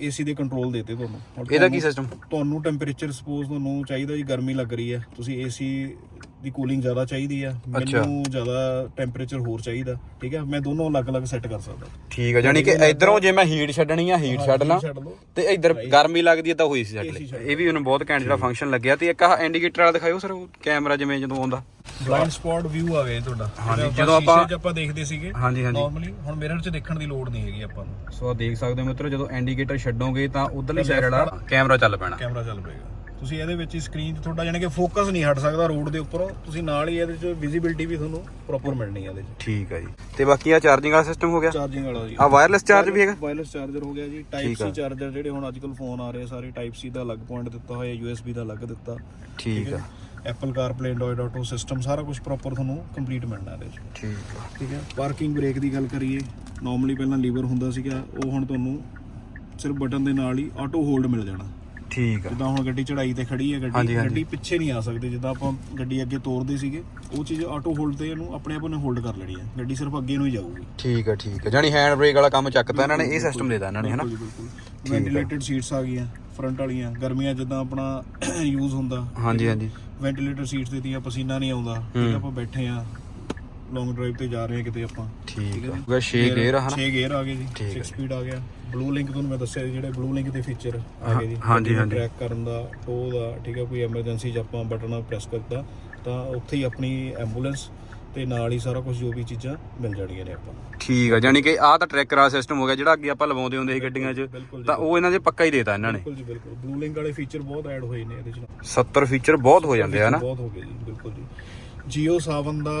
ਏਸੀ ਦੇ ਕੰਟਰੋਲ ਦੇਤੇ ਤੁਹਾਨੂੰ। ਹੁਣ ਇਹਦਾ ਕੀ ਤੁਹਾਨੂੰ- ਸਿਸਟਮ ਤੁਹਾਨੂੰ ਟੈਂਪਰੇਚਰ ਸਪੋਜ਼ ਤੁਹਾਨੂੰ ਚਾਹੀਦਾ ਜੀ ਗਰਮੀ ਲੱਗ ਰਹੀ ਹੈ ਤੁਸੀਂ ਏਸੀ ਦੀ ਕੂਲਿੰਗ ਜ਼ਿਆਦਾ ਚਾਹੀਦੀ ਆ। ਅੱਛਾ। ਮੈਨੂੰ ਜ਼ਿਆਦਾ ਟੈਂਪਰੇਚਰ ਹੋਰ ਚਾਹੀਦਾ ਠੀਕ ਹੈ ਮੈਂ ਦੋਨੋਂ ਅਲੱਗ-ਅਲੱਗ ਸੈੱਟ ਕਰ ਸਕਦਾ। ਠੀਕ ਆ ਜਾਨੀ ਕਿ ਇਧਰੋਂ ਜੇ ਮੈਂ ਹੀਟ ਛੱਡਣੀ ਆ ਹੀਟ ਛੱਡ ਲਾਂ ਛੱਡ ਲਓ। ਤੇ ਇਧਰ ਗਰਮੀ ਲੱਗਦੀ ਹੈ ਤਾਂ ਹੋਈ ਸੀ ਛੱਡ ਲਈ। ਇਹ ਵੀ ਉਹਨੂੰ ਬਹੁਤ ਘੈਂਟ ਜਿਹੜਾ ਫੰਕਸ਼ਨ ਲੱਗਿਆ ਤੇ ਇੱਕ ਆਹ ਇੰਡੀਕੇਟਰ ਵਾਲਾ ਦਿਖਾਇਓ ਸਰ ਕੈਮਰਾ ਜਿਵੇਂ ਜਦੋਂ ਆਉਂਦਾ। ਬਲਾਈਂਡ ਸਪੌਟ ਵਿਊ ਆ ਗਿਆ ਤੁਹਾਡਾ। ਹਾਂਜੀ, ਜਿਹੜਾ ਜਦੋਂ ਆਪਾਂ- ਸ਼ੀਸ਼ੇ 'ਚ ਆਪਾਂ ਦੇਖਦੇ ਸੀਗੇ ਹਾਂਜੀ ਹਾਂਜੀ। ਨਾਰਮਲੀ ਹੁਣ ਮਿਰਰ 'ਚ ਦੇਖਣ ਦੀ ਲੋੜ ਨਹੀਂ ਹੈਗੀ ਆਪਾਂ ਨੂੰ। ਸੋ ਆਹ ਦੇਖ ਸਕਦੇ ਹੋ ਮਿੱਤਰੋ ਜਦੋਂ ਇੰਡੀਕੇਟਰ ਛੱਡੋਗੇ ਤਾਂ ਉਧਰਲੀ ਸਾਈਡ ਵਾਲਾ ਕੈਮਰਾ ਚੱਲ ਪੈਣਾ। ਕੈਮਰਾ ਚੱਲ ਪਏਗਾ। ਤੁਸੀਂ ਇਹਦੇ ਵਿੱਚ ਹੀ ਸਕਰੀਨ 'ਚ ਤੁਹਾਡਾ ਜਾਨੀ ਕਿ ਫੋਕਸ ਨਹੀਂ ਹਟ ਸਕਦਾ ਰੋਡ ਦੇ ਉੱਪਰੋਂ। ਤੁਸੀਂ ਨਾਲ ਹੀ ਇਹਦੇ 'ਚ ਵਿਜ਼ਿਬਿਲਟੀ ਵੀ ਤੁਹਾਨੂੰ ਪ੍ਰੋਪਰ ਮਿਲਣੀ ਹੈ ਇਹਦੇ 'ਚ। ਠੀਕ ਆ ਜੀ। ਤੇ ਬਾਕੀ ਆ ਚਾਰਜਿੰਗ ਵਾਲਾ ਸਿਸਟਮ ਹੋ ਗਿਆ? ਚਾਰਜਿੰਗ ਵਾਲਾ ਜੀ। ਆ ਵਾਇਰਲੈਸ ਚਾਰਜ ਵੀ ਹੈਗਾ? ਵਾਇਰਲੈਸ ਚਾਰਜਰ ਹੋ ਗਿਆ ਜੀ। ਟਾਈਪ ਠੀਕ ਆ। ਸੀ ਚਾਰਜਰ ਜਿਹੜੇ ਹੁਣ ਅੱਜਕੱਲ ਫੋਨ ਆ ਰਹੇ ਸਾਰੇ ਟਾਈਪ ਸੀ ਦਾ ਅਲੱਗ ਪੁਆਇੰਟ ਦਿੱਤਾ ਹੋਇਆ USB ਦਾ ਅਲੱਗ ਦਿੱਤਾ। ਠੀਕ ਆ। Apple CarPlay Android Auto system ਸਾਰਾ ਕੁਝ ਪ੍ਰੋਪਰ ਤੁਹਾਨੂੰ ਕੰਪਲੀਟ ਮਿਲਣਾ ਇਹਦੇ 'ਚ। ਠੀਕ ਆ। ਠੀਕ ਹੈ। ਪਾਰਕਿੰਗ ਬ੍ਰੇਕ ਦੀ ਗੱਲ ਕਰੀਏ ਨਾਰਮਲੀ ਪਹਿਲਾਂ ਲੀਵਰ ਹੁੰਦਾ ਸੀਗਾ ਉਹ ਹੁਣ ਤੁਹਾਨੂੰ ਸਿਰਫ ਬਟਨ ਦੇ ਨਾਲ ਹੀ ਆਟੋ ਹੋਲਡ ਮਿਲ ਜਾਣਾ। ਠੀਕ ਆ। ਜਿੱਦਾਂ ਹੁਣ ਗੱਡੀ ਚੜਾਈ ਤੇ ਖੜੀ ਹੈ ਗੱਡੀ। ਗੱਡੀ ਪਿੱਛੇ ਨਹੀਂ ਆ ਸਕਦੀ ਜਿੱਦਾਂ ਆਪਾਂ ਗੱਡੀ ਅੱਗੇ ਤੋਰਦੇ ਸੀਗੇ ਉਹ ਚੀਜ਼ ਆਟੋ ਹੋਲਡ ਤੇ ਇਹਨੂੰ ਆਪਣੇ ਆਪ ਉਹਨੇ ਹੋਲਡ ਕਰ ਲੈਣੀ ਹੈ। ਗੱਡੀ ਸਿਰਫ ਅੱਗੇ ਨੂੰ ਹੀ ਜਾਊਗੀ। ਠੀਕ ਆ ਠੀਕ ਆ। ਜਾਨੀ ਹੈਂਡ ਬ੍ਰੇਕ ਵਾਲਾ ਕੰਮ ਚੱਕਤਾ ਇਹਨਾਂ ਨੇ ਇਹ ਸਿਸਟਮ ਦੇਤਾ ਇਹਨਾਂ ਨੇ ਹਨਾ? ਵੈਂਟੀਲੇਟਡ ਸੀਟਸ ਆ। ਗਈਆਂ ਫਰੰਟ ਵਾਲੀਆਂ। ਗਰਮੀਆਂ ਜਿੱਦਾਂ ਆਪਣਾ ਯੂਜ਼ ਹੁੰਦਾ। ਹਾਂਜੀ ਹਾਂਜੀ। ਵੈਂਟੀਲੇਟਡ ਸੀਟਸ ਦਿੱਤੀਆਂ ਪਸੀਨਾ ਨਹੀਂ ਆਉਂਦਾ। ਆ, ਆਪਾਂ ਬੈਠੇ ਆ ਲੌਂਗ ਡਰਾਈਵ ਤੇ ਜਾ ਰਹੇ ਹਾਂ ਕਿਤੇ ਆਪਾਂ। ਠੀਕ ਆ। ਉਹ 6 ਗੇਅਰ ਆ ਹਨਾ? 6 ਗੇਅਰ ਆ ਗਏ ਜੀ। ਠੀਕ 6 ਸਪੀਡ ਆ ਗਿਆ। ਬਲੂ ਲਿੰਕ ਤੁਹਾਨੂੰ ਮੈਂ ਦੱਸਿਆ ਸੀ ਜਿਹੜੇ ਬਲੂ ਲਿੰਕ ਦੇ ਫੀਚਰ ਆ ਗਏ ਜੀ। ਹਾਂਜੀ, ਹਾਂਜੀ। ਟਰੈਕ ਕਰਨ ਦਾ ਟੋ ਦਾ ਠੀਕ ਹੈ ਕੋਈ ਐਮਰਜੈਂਸੀ 'ਚ ਆਪਾਂ ਬਟਨ ਪ੍ਰੈਸ ਕਰਤਾ ਤਾਂ ਉੱਥੇ ਹੀ ਆਪਣੀ ਐਂਬੂਲੈਂਸ ਤੇ ਨਾਲ ਹੀ ਸਾਰਾ ਕੁਝ ਜੋ ਵੀ ਚੀਜ਼ਾਂ ਮਿਲ ਜਾਣੀਆਂ ਨੇ ਆਪਾਂ ਨੂੰ। ਠੀਕ ਆ ਜਾਨੀ ਕਿ ਆਹ ਤਾਂ ਟਰੈਕਰ ਵਾਲਾ ਸਿਸਟਮ ਹੋ ਗਿਆ ਜਿਹੜਾ ਅੱਗੇ ਆਪਾਂ ਲਵਾਉਂਦੇ ਹੁੰਦੇ ਸੀ ਗੱਡੀਆਂ 'ਚ ਬਿਲਕੁਲ ਜੀ ਤਾਂ ਉਹ ਇਹਨਾਂ ਦੇ ਪੱਕਾ ਹੀ ਦੇਤਾ ਇਹਨਾਂ ਨੇ। ਬਿਲਕੁਲ ਜੀ ਬਿਲਕੁਲ। ਬਲੂ ਲਿੰਕ ਵਾਲੇ ਫੀਚਰ ਬਹੁਤ ਐਡ ਹੋਏ ਨੇ ਇਹਦੇ 'ਚ। 70 ਫੀਚਰ ਬਹੁਤ ਹੋ ਜਾਂਦੇ ਆ ਨਾ ਬਹੁਤ ਹੋ ਗਏ ਜੀ ਬਿਲਕੁਲ ਜੀ। ਜੀਓ ਸਾਵਨ ਦਾ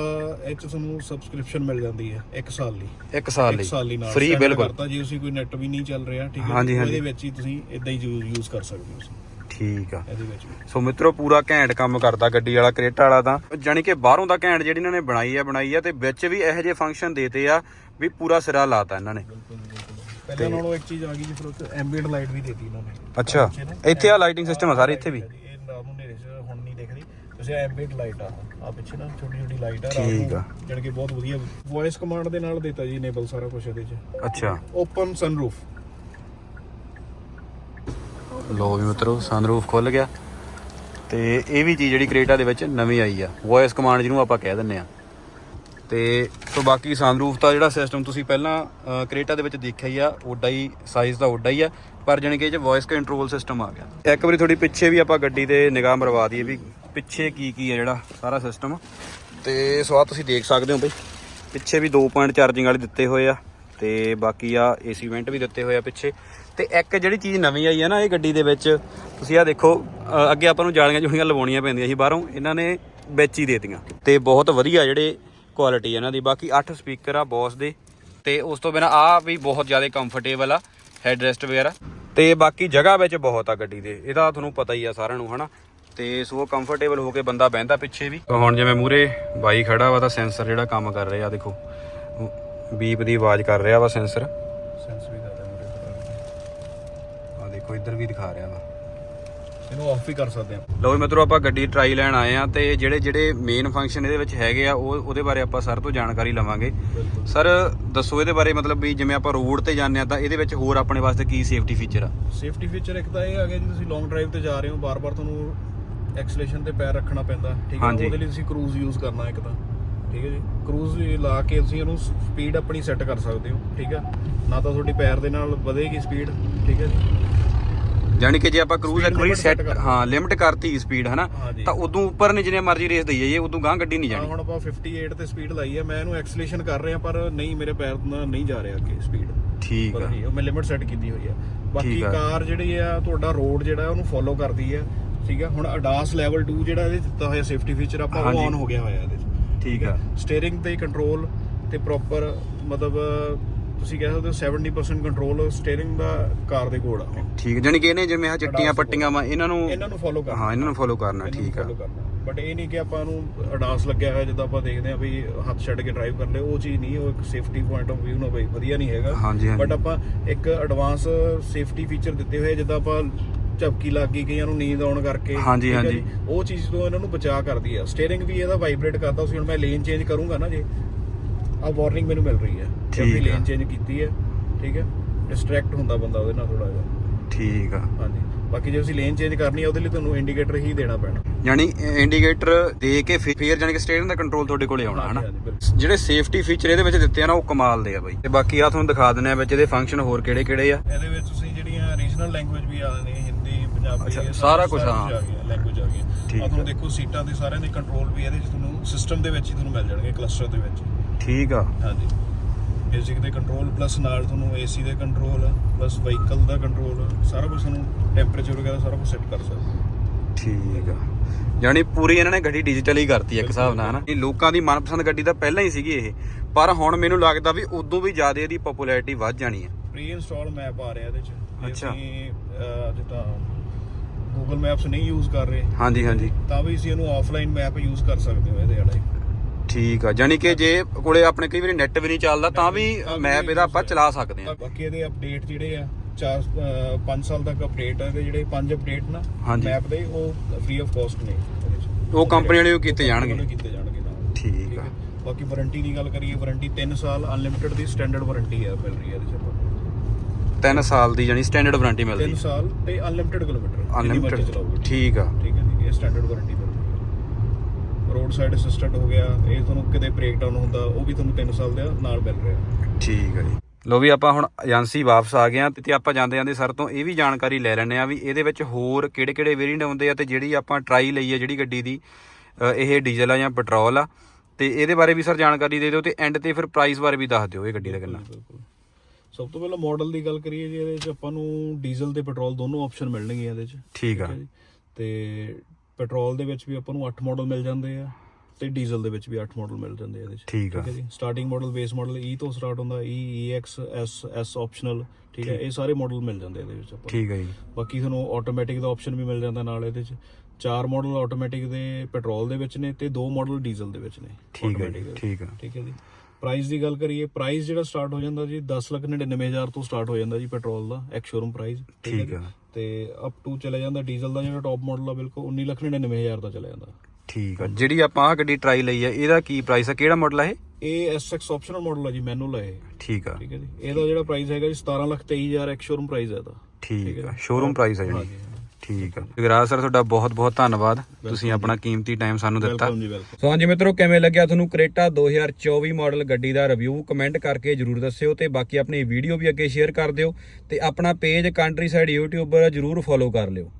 ਇਹ 'ਚ ਤੁਹਾਨੂੰ ਸਬਸਕ੍ਰਿਪਸ਼ਨ ਮਿਲ ਜਾਂਦੀ ਹੈ 1 ਸਾਲ ਲਈ। ਇੱਕ ਸਾਲ ਇੱਕ ਸਾਲ ਲਈ ਲਈ ਨਾਲ ਫ੍ਰੀ standard ਬਿਲਕੁਲ। ਕਰਤਾ ਜੇ ਤੁਸੀਂ ਕੋਈ ਨੈਟ ਵੀ ਨਹੀਂ ਚੱਲ ਰਿਹਾ ਠੀਕ ਹੈ ਹਾਂਜੀ, ਹਾਂਜੀ। ਉਹਦੇ ਵਿੱਚ ਹੀ ਤੁਸੀਂ ਇਦਾਂ ਹੀ ਯੂਜ਼ ਕਰ ਸਕਦੇ ਹੋ ਤੁਸੀਂ। ਠੀਕ ਆ। ਇਹਦੇ ਵਿੱਚ ਵੀ। ਸੋ ਮਿੱਤਰੋ ਪੂਰਾ ਘੈਂਟ ਕੰਮ ਕਰਦਾ ਗੱਡੀ ਵਾਲਾ ਕਰੇਟਾ ਵਾਲਾ ਤਾਂ। ਜਾਨੀ ਕਿ ਬਾਹਰੋਂ ਦਾ ਘੈਂਟ ਜਿਹੜੀ ਇਹਨਾਂ ਨੇ ਬਣਾਈ ਆ ਬਣਾਈ ਆ ਤੇ ਵਿੱਚ ਵੀ ਇਹੋ ਜਿਹੇ ਫੰਕਸ਼ਨ ਦੇਤੇ ਆ ਵੀ ਪੂਰਾ ਸਿਰਾ ਲਾਤਾ ਇਹਨਾਂ ਨੇ। ਬਿਲਕੁਲ ਬਿਲਕੁਲ। ਪਹਿਲਾਂ ਨਾਲੋਂ ਇੱਕ ਚੀਜ਼ ਆ ਗਈ ਜੀ ਫਿਰ ਉੱਥੇ ਐਂਬੀਐਂਟ ਲਾਈਟ ਵੀ ਦੇਤੀ ਇਹਨਾਂ ਨੇ। ਅੱਛਾ। ਇੱਥੇ ਆ ਲਾਈਟਿੰਗ ਸਿਸਟਮ ਆ ਸਾਰੇ ਇੱਥੇ ਵੀ? ਇਹ ਰਾਤ ਨੂੰ ਹਨੇਰੇ 'ਚ ਤੁਸੀਂ ਐਂਬੀਐਂਟ ਲਾਈਟ ਆ। ਆ ਪਿੱਛੇ ਨਾ ਛੋਟੀ ਛੋਟੀ ਲਾਈਟ ਆ ਠੀਕ ਆ। ਜਣ ਕਿ ਬਹੁਤ ਵਧੀਆ ਵੌਇਸ ਕਮਾਂਡ ਦੇ ਨਾਲ ਦਿੱਤਾ ਜੀ ਇਨੇਬਲ ਸਾਰਾ ਕੁਝ ਇਹਦੇ 'ਚ। ਅੱਛਾ। ਓਪਨ ਸਨਰੂਫ ਲੋ ਵੀ ਮਿੱਤਰੋ ਸਨਰੂਫ ਖੁੱਲ ਗਿਆ। ਤੇ ਇਹ ਵੀ ਚੀਜ਼ ਜਿਹੜੀ ਕ੍ਰੇਟਾ ਦੇ ਵਿੱਚ ਨਵੀਂ ਆਈ ਆ। ਵੌਇਸ ਕਮਾਂਡ ਜਿਹਨੂੰ ਆਪਾਂ ਕਹਿ ਦਿੰਨੇ ਆ। ਤੇ ਸੋ ਬਾਕੀ ਸਨਰੂਫ ਦਾ ਜਿਹੜਾ ਸਿਸਟਮ ਤੁਸੀਂ ਪਹਿਲਾਂ ਕ੍ਰੇਟਾ ਦੇ ਵਿੱਚ ਦੇਖਿਆ ਹੀ ਆ ਓਡਾ ਹੀ ਸਾਈਜ਼ ਦਾ ਓਡਾ ਹੀ ਆ। ਪਰ ਜਾਣੀ ਕਿ ਇਹ ਚ ਵੌਇਸ ਕੰਟਰੋਲ ਸਿਸਟਮ ਆ ਗਿਆ। ਇੱਕ ਵਾਰੀ ਥੋੜੀ ਪਿੱਛੇ ਵੀ ਆਪਾਂ ਗੱਡੀ ਦੇ ਨਿਗਾਹ ਮਰਵਾ ਦਈਏ ਵੀ ਪਿੱਛੇ ਕੀ ਕੀ ਆ ਜਿਹੜਾ ਸਾਰਾ ਸਿਸਟਮ ਤੇ ਸੋ ਆ ਤੁਸੀਂ ਦੇਖ ਸਕਦੇ ਹੋ ਬਈ। ਪਿੱਛੇ ਵੀ 2 ਪੁਆਇੰਟ ਚਾਰਜਿੰਗ ਵਾਲੇ ਦਿੱਤੇ ਹੋਏ ਆ ਤੇ ਬਾਕੀ ਆ ਏਸੀ ਵੈਂਟ ਵੀ ਦਿੱਤੇ ਹੋਏ ਆ ਪਿੱਛੇ। ਤੇ ਇੱਕ ਜਿਹੜੀ ਚੀਜ਼ ਨਵੀਂ ਆਈ ਆ ਨਾ ਇਹ ਗੱਡੀ ਦੇ ਵਿੱਚ ਤੁਸੀਂ ਆ ਦੇਖੋ ਅੱਗੇ ਆਪਾਂ ਨੂੰ ਜਾਲੀਆਂ ਜੁਲੀਆਂ ਲਵਾਉਣੀਆਂ ਪੈਂਦੀਆਂ ਸੀ ਬਾਹਰੋਂ ਇਹਨਾਂ ਨੇ ਵਿੱਚ ਹੀ ਦੇਤੀਆਂ। ਤੇ ਬਹੁਤ ਵਧੀਆ ਜਿਹੜੇ ਕੁਆਲਿਟੀ ਇਹਨਾਂ ਦੀ। ਬਾਕੀ 8 ਸਪੀਕਰ ਆ ਬੋਸ ਦੇ ਤੇ ਉਸ ਤੋਂ ਬਿਨਾ ਆ ਵੀ ਬਹੁਤ ਜ਼ਿਆਦਾ ਕੰਫਰਟੇਬਲ ਆ ਹੈਡ ਰੈਸਟ ਵਗੈਰਾ। ਤੇ ਬਾਕੀ ਜਗ੍ਹਾ ਵਿੱਚ ਬਹੁਤ ਆ ਗੱਡੀ ਦੇ ਇਹਦਾ ਤੁਹਾਨੂੰ ਪਤਾ ਹੀ ਆ ਸਾਰਿਆਂ ਨੂੰ ਹਨਾ? ਤੇ ਸੋ ਕੰਫਰਟੇਬਲ ਹੋ ਕੇ ਬੰਦਾ ਬਹਿੰਦਾ ਪਿੱਛੇ ਵੀ। ਹੁਣ ਜਿਵੇਂ ਮੂਰੇ ਬਾਈ ਖੜਾ ਵਾ ਤਾਂ ਸੈਂਸਰ ਜਿਹੜਾ ਕੰਮ ਕਰ ਰਿਹਾ ਦੇਖੋ। ਬੀਪ ਦੀ ਆਵਾਜ਼ ਕਰ ਰਿਹਾ ਵਾ ਸੈਂਸਰ ਸੈਂਸ ਵੀ ਕਰਦਾ ਮੇਰੇ ਆ ਦੇਖੋ ਇੱਧਰ ਵੀ ਦਿਖਾ ਰਿਹਾ ਵਾ। ਇਹਨੂੰ ਆਫ ਵੀ ਕਰ ਸਕਦੇ ਆ ਲਓ ਜੀ ਮਿੱਤਰੋ ਆਪਾਂ ਗੱਡੀ ਟਰਾਈ ਲੈਣ ਆਏ ਆ ਤੇ ਜਿਹੜੇ ਜਿਹੜੇ ਮੇਨ ਫੰਕਸ਼ਨ ਇਹਦੇ ਵਿੱਚ ਹੈਗੇ ਆ ਉਹ ਉਹਦੇ ਬਾਰੇ ਆਪਾਂ ਸਰ ਤੋਂ ਜਾਣਕਾਰੀ ਲਵਾਂਗੇ। ਸਰ ਦੱਸੋ ਇਹਦੇ ਬਾਰੇ ਮਤਲਬ ਵੀ ਜਿਵੇਂ ਆਪਾਂ ਰੋਡ ਤੇ ਜਾਂਦੇ ਆ ਤਾਂ ਇਹਦੇ ਵਿੱਚ ਹੋਰ ਆਪਣੇ ਵਾਸਤੇ ਕੀ ਸੇਫਟੀ ਫੀਚਰ ਆ? ਸੇਫਟੀ ਫੀਚਰ ਇੱਕ ਤਾਂ ਇਹ ਆ ਗਿਆ ਜੀ ਤੁਸੀਂ ਲੌਂਗ ਡਰਾਈਵ ਤੇ ਜਾ ਰਹੇ ਹੋ ਬਾਰ-ਬਾਰ ਤੁਹਾਨੂੰ ਐਕਸਲੇਸ਼ਨ ਤੇ ਪੈਰ ਰੱਖਣਾ ਪੈਂਦਾ ਠੀਕ ਹੈ ਹਾਂਜੀ। ਉਹਦੇ ਲਈ ਤੁਸੀਂ ਕਰੂਜ਼ ਯੂਜ਼ ਕਰਨਾ ਇੱਕ ਤਾਂ ਠੀਕ ਹੈ ਜੀ। ਕਰੂਜ਼ ਲਾ ਕੇ ਤੁਸੀਂ ਇਹਨੂੰ ਸਪੀਡ ਆਪਣੀ ਸੈੱਟ ਕਰ ਸਕਦੇ ਹੋ ਠੀਕ ਹੈ। ਨਾ ਤਾਂ ਤੁਹਾਡੀ ਪੈਰ ਦੇ ਨਾਲ ਵਧੇਗੀ ਸਪੀਡ ਠੀਕ ਹੈ ਜੀ। ਯਾਨੀ ਕਿ ਜੇ ਆਪਾਂ ਕਰੂਜ਼ Speed ਇੱਕ ਵਾਰੀ limit ਸੈੱਟ ਕਰ- ਹਾਂ ਲਿਮਟ ਕਰਤੀ ਸਪੀਡ ਹਨਾ ਹਾਂਜੀ। ਤਾਂ ਉਦੋਂ ਉੱਪਰ ਨਹੀਂ ਜਿੰਨੇ ਮਰਜ਼ੀ ਰੇਸ ਦਈਏ ਜੇ ਉਦੋਂ ਗਾਂ ਗੱਡੀ ਨਹੀਂ ਹਾਂ ਜਾਣੀ ਹੁਣ ਆਪਾਂ 58 ਤੇ ਸਪੀਡ ਲਾਈ ਹੈ ਮੈਂ ਇਹਨੂੰ ਐਕਸਲੇਸ਼ਨ ਕਰ ਰਿਹਾ ਪਰ ਨਹੀਂ ਮੇਰੇ ਪੈਰ ਨਾਲ ਨਹੀਂ ਜਾ ਰਿਹਾ ਅੱਗੇ ਸਪੀਡ। ਠੀਕ ਪਤਾ ਆ। ਨਹੀਂ ਉਹ ਮੈਂ ਲਿਮਟ ਸੈੱਟ ਕੀਤੀ ਹੋਈ ਹੈ। ਬਾਕੀ ਆ। ਕਾਰ ਜਿਹੜੀ ਆ ਤੁਹਾਡਾ ਰੋਡ ਜਿਹੜਾ ਉਹਨੂੰ ਫੋਲੋ ਕਰਦੀ ਹੈ। ਠੀਕ ਹੈ ਹੁਣ ਅਡਾਸ ਲੈਵਲ 2 ਜਿਹੜਾ ਇਹਦੇ ਦਿੱਤਾ ਹੋਇਆ ਸੇਫਟੀ ਫੀਚਰ ਆਪਾਂ ਉਹ। ਆਨ ਹੋ ਗਿਆ ਹੋਇਆ ਇਹਦੇ 'ਚ। ਠੀਕ ਆ। ਸਟੀਅਰਿੰਗ ਤੇ ਕੰਟਰੋਲ ਤੇ ਪ੍ਰੋਪਰ ਮਤਲਬ ਤੁਸੀਂ ਕਹਿ ਸਕਦੇ ਹੋ 70% ਕੰਟਰੋਲ ਸਟੀਅਰਿੰਗ ਦਾ ਕਾਰ ਦੇ ਕੋਲ ਆ। ਠੀਕ ਜਾਨੀ ਕਿ ਇਹਨੇ ਜਿਵੇਂ ਆ ਚਿੱਟੀਆਂ ਪੱਟੀਆਂ ਵਾ ਇਹਨਾਂ ਨੂੰ ਇਹਨਾਂ ਨੂੰ ਫੋਲੋ ਕਰਨਾ। ਹਾਂ ਇਹਨਾਂ ਨੂੰ ਫੋਲੋ ਕਰਨਾ ਠੀਕ ਆ। ਬਟ ਇਹ ਨਹੀਂ ਕਿ ਆਪਾਂ ਨੂੰ ਅਡਾਸ ਲੱਗਿਆ ਹੋਇਆ ਜਿੱਦਾਂ ਆਪਾਂ ਦੇਖਦੇ ਆ ਵੀ ਹੱਥ ਛੱਡ ਕੇ ਡਰਾਈਵ ਕਰ ਲੈ ਉਹ ਚੀਜ਼ ਨਹੀਂ ਉਹ ਇੱਕ ਸੇਫਟੀ ਪੁਆਇੰਟ ਆਫ View ਨਾਲ ਬਈ ਵਧੀਆ ਨਹੀਂ ਹੈਗਾ। ਬਟ ਆਪਾਂ ਇੱਕ ਐਡਵਾਂਸ ਸੇਫਟੀ ਫੀਚਰ ਦਿੱਤੇ ਹੋਏ ਆ, ਜਿੱਦਾਂ ਆਪਾਂ ਝਪਕੀ ਲੱਗ ਗਈ ਕਈਆਂ ਨੂੰ ਨੀਂਦ ਆਉਣ ਕਰਕੇ ਹਾਂਜੀ, ਹਾਂਜੀ। ਉਹ ਚੀਜ਼ ਤੋਂ ਇਹਨਾਂ ਨੂੰ ਬਚਾ ਕਰਦੀ ਆ। ਸਟੀਅਰਿੰਗ ਵੀ ਇਹਦਾ ਵਾਈਬ੍ਰੇਟ ਕਰਦਾ ਸੀ ਹੁਣ ਮੈਂ ਲੇਨ ਚੇਂਜ ਕਰੂੰਗਾ ਨਾ ਜੇ ਆ ਵਾਰਨਿੰਗ ਮੈਨੂੰ ਮਿਲ ਰਹੀ ਹੈ ਕਿ ਆ। ਲੇਨ ਚੇਂਜ ਕੀਤੀ ਹੈ ਠੀਕ ਹੈ? ਡਿਸਟਰੈਕਟ ਹੁੰਦਾ ਬੰਦਾ ਉਹਦੇ ਨਾਲ ਥੋੜਾ ਜਿਹਾ। ਠੀਕ ਆ। ਹਾਂਜੀ। ਬਾਕੀ ਜੇ ਤੁਸੀਂ ਲੇਨ ਚੇਂਜ ਕਰਨੀ ਹੈ ਉਹਦੇ ਲਈ ਤੁਹਾਨੂੰ ਇੰਡੀਕੇਟਰ ਹੀ ਦੇਣਾ ਪੈਣਾ। ਯਾਨੀ ਇੰਡੀਕੇਟਰ ਦੇ ਕੇ ਫਿਰ ਜਾਨੀ ਕਿ ਸਟੀਅਰਿੰਗ ਦਾ ਕੰਟਰੋਲ ਤੁਹਾਡੇ ਕੋਲੇ ਆਉਣਾ ਹਨਾ। ਜਿਹੜੇ ਸੇਫਟੀ ਫੀਚਰ ਇਹਦੇ ਵਿੱਚ ਦਿੱਤੇ ਆ ਨਾ ਉਹ ਕਮਾਲ ਦੇ ਆ ਬਾਈ। ਤੇ ਬਾਕੀ ਆ ਤੁਹਾਨੂੰ ਦਿਖਾ ਦਿੰਦੇ ਆ ਵਿੱਚ ਇਹਦੇ ਫੰਕਸ਼ਨ ਹੋਰ ਕਿਹੜੇ ਕਿਹੜੇ ਆ? ਇਹਦੇ ਵਿੱਚ ਤੁਸੀਂ ਜਿਹੜੀਆਂ ਰੀਜਨਲ ਲੈਂਗੁਏਜ ਵੀ ਆ ਹਿੰਦੀ ਪੰਜਾਬੀ ਸਾਰਾ ਕੁਛ, ਹਾਂ। ਲੈਂਗੁਏਜ ਆ ਗਈ ਠੀਕ ਆ ਤੁਹਾਨੂੰ। ਦੇਖੋ ਸੀਟਾਂ ਦੇ ਸਾਰਿਆਂ ਦੇ ਕੰਟਰੋਲ ਵੀ ਇਹਦੇ ਚ ਤੁਹਾਨੂੰ ਸਿਸਟਮ ਦੇ ਵਿੱਚ ਹੀ ਤੁਹਾਨੂੰ ਮਿਲ ਜਾਣਗੇ ਕਲਸਟਰ ਦੇ ਵਿੱਚ। ਠੀਕ ਆ ਹਾਂਜੀ ਮਿਊਜ਼ਿਕ ਦੇ ਕੰਟਰੋਲ ਪਲੱਸ ਨਾਲ ਤੁਹਾਨੂੰ ਏਸੀ ਦੇ ਕੰਟਰੋਲ ਪਲੱਸ ਵਹੀਕਲ ਦਾ ਕੰਟਰੋਲ ਸਾਰਾ ਕੁਝ ਤੁਹਾਨੂੰ ਟੈਂਪਰੇਚਰ ਵਗੈਰਾ ਸਾਰਾ ਕੁਝ ਸੈੱਟ ਕਰ ਸਕਦੇ। ਠੀਕ ਆ ਯਾਨੀ ਪੂਰੀ ਇਹਨਾਂ ਨੇ ਗੱਡੀ ਡਿਜੀਟਲ ਹੀ ਕਰਤੀ ਇੱਕ ਹਿਸਾਬ ਨਾਲ ਹਨਾ ਇਹ ਲੋਕਾਂ ਦੀ ਮਨਪਸੰਦ ਗੱਡੀ ਤਾਂ ਪਹਿਲਾਂ ਹੀ ਸੀਗੀ ਇਹ ਪਰ ਹੁਣ ਮੈਨੂੰ ਲੱਗਦਾ ਵੀ ਉਦੋਂ ਵੀ ਜ਼ਿਆਦਾ ਇਹਦੀ ਪਪੂਲੈਰਿਟੀ ਵੱਧ ਜਾਣੀ ਹੈ ਪ੍ਰੀ ਇੰਸਟਾਲ ਮੈਪ ਆ ਰਿਹਾ ਇਹਦੇ ਚ ਅੱਛਾ। ਜਿੱਦਾਂ ਗੂਗਲ ਮੈਪਸ ਨਹੀਂ ਯੂਜ਼ ਕਰ ਰਹੇ ਹਾਂਜੀ ਹਾਂਜੀ। ਤਾਂ ਵੀ ਅਸੀਂ ਇਹਨੂੰ ਆਫਲਾਈਨ ਮੈਪ ਯੂਜ਼ ਕਰ ਸਕਦੇ ਹੋ ਇਹਦੇ ਵਾਲਾ। ਠੀਕ ਆ ਯਾਨੀ ਕਿ ਜੇ ਕੋਲੇ ਆਪਣੇ ਕਈ ਵਾਰੀ ਨੈਟ ਵੀ ਨਹੀਂ ਚੱਲਦਾ ਤਾਂ ਵੀ ਮੈਪ ਇਹਦਾ ਆਪਾਂ ਚਲਾ ਸਕਦੇ ਆ ਬਾਕੀ ਇਹਦੇ ਅਪਡੇਟ ਜਿਹੜੇ ਆ 4 5 ਸਾਲ ਤੱਕ ਅਪਡੇਟ ਆ ਜਿਹੜੇ ਪੰਜ ਅਪਡੇਟ ਨਾ। ਮੈਪ ਦੇ ਉਹ ਫ੍ਰੀ ਆਫ ਕਾਸਟ ਨੇ। ਉਹ ਕੰਪਨੀ ਵਾਲੇ ਉਹ ਕੀਤੇ ਜਾਣਗੇ। ਕੀਤੇ ਜਾਣਗੇ ਠੀਕ ਆ। ਬਾਕੀ ਵਾਰੰਟੀ ਦੀ ਗੱਲ ਕਰੀਏ ਵਾਰੰਟੀ 3 ਸਾਲ ਅਨਲਿਮਿਟਿਡ ਦੀ ਸਟੈਂਡਰਡ ਵਾਰੰਟੀ ਹੈ ਮਿਲ ਰਹੀ ਹੈ ਇਹਦੇ 'ਚ। 3 ਸਾਲ ਦੀ ਯਾਨੀ ਸਟੈਂਡਰਡ ਵਾਰੰਟੀ 3 ਮਿਲਦੀ ਸਾਲ ਤੇ ਅਨਲਿਮਿਟਿਡ ਕਿਲੋਮੀਟਰ ਅਨਲਿਮਿਟਡ ਚਲਾਓਗੇ ਠੀਕ ਆ। ਠੀਕ ਹੈ ਜੀ ਇਹ ਸਟੈਂਡਰਡ ਵਾਰੰਟੀ ਮਿਲ ਰਹੀ ਹੈ। ਰੋਡ ਸਾਈਡ ਅਸਿਸਟੈਂਟ ਹੋ ਗਿਆ ਇਹ ਤੁਹਾਨੂੰ ਕਿਤੇ ਬ੍ਰੇਕ ਡਾਊਨ ਹੁੰਦਾ ਉਹ ਵੀ ਤੁਹਾਨੂੰ 3 ਸਾਲ ਦਾ ਨਾਲ ਮਿਲ ਰਿਹਾ। ਠੀਕ ਹੈ ਜੀ। ਲੋ ਵੀ ਆਪਾਂ ਹੁਣ ਏਜੰਸੀ ਵਾਪਸ ਆ ਗਏ ਆ ਤੇ ਆਪਾਂ ਜਾਂਦੇ ਜਾਂਦੇ ਸਰ ਤੋਂ ਇਹ ਵੀ ਜਾਣਕਾਰੀ ਲੈ ਲੈਣੇ ਆ ਵੀ ਇਹਦੇ ਵਿੱਚ ਹੋਰ ਕਿਹੜੇ ਕਿਹੜੇ ਵੇਰੀਐਂਟ ਆਉਂਦੇ ਆ ਤੇ ਜਿਹੜੀ ਆਪਾਂ ਟਰਾਈ ਲਈ ਹੈ ਜਿਹੜੀ ਗੱਡੀ ਦੀ ਅ, ਇਹ ਡੀਜ਼ਲ ਆ ਜਾਂ ਪੈਟਰੋਲ ਆ। ਤੇ ਇਹਦੇ ਬਾਰੇ ਵੀ ਸਰ ਜਾਣਕਾਰੀ ਦੇ ਦਿਓ ਤੇ ਐਂਡ ਤੇ ਫਿਰ ਪ੍ਰਾਈਸ ਬਾਰੇ ਵੀ ਦੱਸ ਦਿਓ ਇਹ ਗੱਡੀ ਦਾ ਕਿੰਨਾ। ਬਿਲਕੁਲ। ਸਭ ਤੋਂ ਪਹਿਲਾਂ ਮਾਡਲ ਦੀ ਗੱਲ ਕਰੀਏ ਜੀ ਇਹਦੇ ਚ ਆਪਾਂ ਨੂੰ ਡੀਜ਼ਲ ਤੇ ਪੈਟਰੋਲ ਦੋਨੋਂ ਆਪਸ਼ਨ ਮਿਲਣਗੇ ਇਹਦੇ ਚ ਠੀਕ ਆ। ਹੈ। ਤੇ ਪੈਟਰੋਲ ਦੇ ਵਿੱਚ ਵੀ ਆਪਾਂ ਨੂੰ 8 ਮਾਡਲ ਮਿਲ ਜਾਂਦੇ ਆ ਤੇ ਡੀਜ਼ਲ ਦੇ ਵਿੱਚ ਵੀ 8 ਮਾਡਲ ਮਿਲ ਜਾਂਦੇ ਆ ਇਹਦੇ ਚ ਠੀਕ ਆ। ਹੈ ਜੀ? Starting model base model E ਤੋਂ ਸਟਾਰਟ ਹੁੰਦਾ E EX S S optional ਠੀਕ ਹੈ? ਇਹ ਸਾਰੇ ਮਾਡਲ ਮਿਲ ਜਾਂਦੇ ਇਹਦੇ ਵਿੱਚ ਆਪਾਂ। ਠੀਕ ਹੈ ਜੀ। ਬਾਕੀ ਤੁਹਾਨੂੰ ਆਟੋਮੈਟਿਕ ਦਾ ਆਪਸ਼ਨ ਵੀ ਮਿਲ ਜਾਂਦਾ ਨਾਲ ਇਹਦੇ ਚ ਚਾਰ ਮਾਡਲ ਆਟੋਮੈਟਿਕ ਦੇ ਪੈਟਰੋਲ ਦੇ ਵਿੱਚ ਨੇ ਤੇ ਦੋ ਮਾਡਲ ਡੀਜ਼ਲ ਦੇ ਵਿੱਚ ਨੇ। ਠੀਕ ਹੈ ਵਿੱਚ। ਠੀਕ ਆ। ਠੀਕ ਹੈ ਜੀ? ਪ੍ਰਾਈਸ ਦੀ ਗੱਲ ਕਰੀਏ ਪ੍ਰਾਈਸ ਜਿਹੜਾ ਸਟਾਰਟ ਹੋ ਜਾਂਦਾ ਜੀ 1099000 ਤੋਂ ਸਟਾਰਟ ਹੋ ਜਾਂਦਾ ਜੀ ਪੈਟਰੋਲ ਦਾ ਐਕਸ ਸ਼ੋਰੂਮ ਪ੍ਰਾਈਸ ਠੀਕ ਆ ਤੇ ਅਪ ਟੂ ਚਲੇ ਜਾਂਦਾ ਡੀਜ਼ਲ ਦਾ ਜਿਹੜਾ ਟੌਪ ਮਾਡਲ ਆ ਬਿਲਕੁਲ 1999000 ਦਾ ਚਲਾ ਜਾਂਦਾ। ਠੀਕ ਆ। ਜਿਹੜੀ ਆਪਾਂ ਆ ਗੱਡੀ ਟਰਾਈ ਲਈ ਆ ਇਹਦਾ ਕੀ ਪ੍ਰਾਈਸ ਆ? ਕਿਹੜਾ ਮਾਡਲ ਆ ਇਹ? ਇਹ SX ਆਪਸ਼ਨਲ ਮਾਡਲ ਆ ਜੀ ਮੈਨੂਅਲ ਹੈ ਇਹ ਠੀਕ ਆ। ਠੀਕ ਹੈ ਜੀ। ਇਹਦਾ ਜਿਹੜਾ ਪ੍ਰਾਈਸ ਹੈਗਾ ਜੀ 1723000 ਐਕਸ ਸ਼ੋਰੂਮ ਪ੍ਰਾਈਸ ਹੈ ਇਹਦਾ। ਠੀਕ ਆ। ਸ਼ੋਰੂਮ ਪ੍ਰਾਈਸ ਆ ਜਿਹੜੀ। ਹਾਂਜੀ ਠੀਕ ਆ। ਜਗਰਾਜ ਸਰ ਤੁਹਾਡਾ ਬਹੁਤ ਬਹੁਤ ਧੰਨਵਾਦ। ਤੁਸੀਂ ਆਪਣਾ ਕੀਮਤੀ ਟਾਈਮ ਸਾਨੂੰ ਦਿੱਤਾ। ਵੈਲਕਮ ਜੀ ਵੈਲਕਮ ਸੋ ਹਾਂਜੀ ਮਿੱਤਰੋ ਕਿਵੇਂ ਲੱਗਿਆ ਤੁਹਾਨੂੰ ਕਰੇਟਾ 2024 ਮਾਡਲ ਗੱਡੀ ਦਾ ਰਿਵਿਊ ਕਮੈਂਟ ਕਰਕੇ ਜਰੂਰ ਦੱਸਿਓ ਤੇ ਬਾਕੀ ਆਪਣੀ ਵੀਡੀਓ ਵੀ ਅੱਗੇ ਸ਼ੇਅਰ ਕਰ ਦਿਓ ਤੇ ਆਪਣਾ ਪੇਜ ਕੰਟਰੀ ਸਾਈਡ YouTube ਜਰੂਰ ਫੋਲੋ ਕਰ ਲਿਓ।